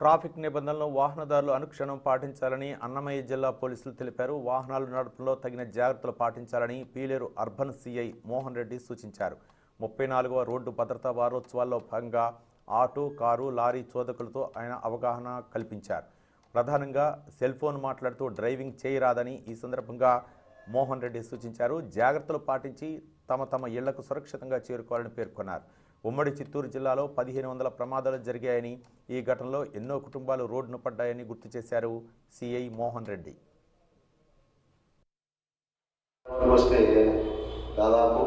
Traffic నిబంధనలను వాహనదారులు అనుక్షణం పాటించాలని అన్నమయ్య జిల్లా పోలీసులు తెలిపారు. వాహనాలు నడపడంలో తగిన జాగ్రత్తలు పాటించాలని పీలేరు అర్బన్ సిఐ మోహన్ రెడ్డి సూచించారు. ముప్పై నాలుగవ రోడ్డు భద్రతా వారోత్సవాల్లో భాగంగా ఆటో కారు లారీ చోదకులతో ఆయన అవగాహన కల్పించారు. ప్రధానంగా సెల్ ఫోన్ మాట్లాడుతూ డ్రైవింగ్ చేయరాదని ఈ సందర్భంగా మోహన్ రెడ్డి సూచించారు. జాగ్రత్తలు పాటించి తమ తమ ఇళ్ళకు సురక్షితంగా చేరుకోవాలని పేర్కొన్నారు. ఉమ్మడి చిత్తూరు జిల్లాలో పదిహేను వందల ప్రమాదాలు జరిగాయని ఈ ఘటనలో ఎన్నో కుటుంబాలు రోడ్డును పడ్డాయని గుర్తు చేశారు సిఐ మోహన్ రెడ్డి. వస్తే దాదాపు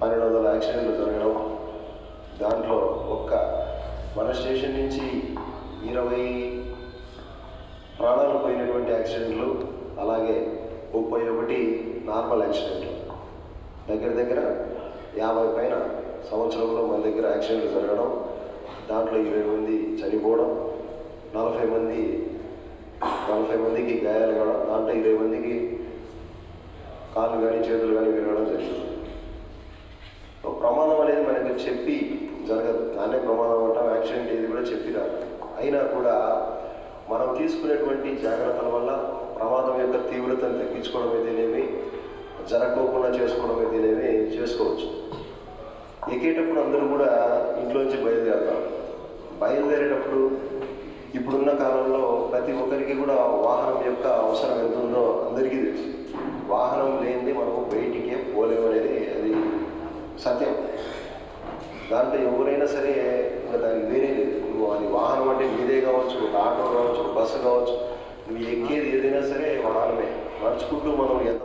పన్నెండు వందల యాక్సిడెంట్లు జరగడం దాంట్లో ఒక్క మన స్టేషన్ నుంచి ఇరవై ప్రాణాలు పోయినటువంటి యాక్సిడెంట్లు అలాగే ముప్పై ఒకటి నార్మల్ యాక్సిడెంట్లు. దగ్గర దగ్గర యాభై పైన సంవత్సరంలో మన దగ్గర యాక్సిడెంట్లు జరగడం దాంట్లో ఇరవై మంది చనిపోవడం నలభై మంది నలభై మందికి గాయాలు కావడం దాంట్లో ఇరవై మందికి కాళ్ళు కానీ చేతులు కానీ విరగడం జరిగింది. ప్రమాదం అనేది మనకి చెప్పి జరగదు. దాన్నే ప్రమాదం అంటాం యాక్సిడెంట్ ఇది కూడా చెప్పినా అయినా కూడా మనం తీసుకునేటువంటి జాగ్రత్తల వల్ల ప్రమాదం యొక్క తీవ్రతను తగ్గించుకోవడం అయితేనేమి జరగకోకుండా చేసుకోవడం అయితేనేమి ఎక్కేటప్పుడు అందరూ కూడా ఇంట్లోంచి బయలుదేరతాం బయలుదేరేటప్పుడు ఇప్పుడున్న కాలంలో ప్రతి ఒక్కరికి కూడా వాహనం యొక్క అవసరం ఎంత ఉందో అందరికీ తెలుసు. వాహనం లేనిది మనము బయటికే పోలేము అనేది అది సత్యం. దాంట్లో ఎవరైనా సరే ఇంకా దానికి వేరే లేదు. నువ్వు అది వాహనం అంటే మీదే కావచ్చు ఒక ఆటో కావచ్చు ఒక బస్సు కావచ్చు నువ్వు ఎక్కేది ఏదైనా సరే వాహనమే. నడుచుకుంటూ మనం ఎంత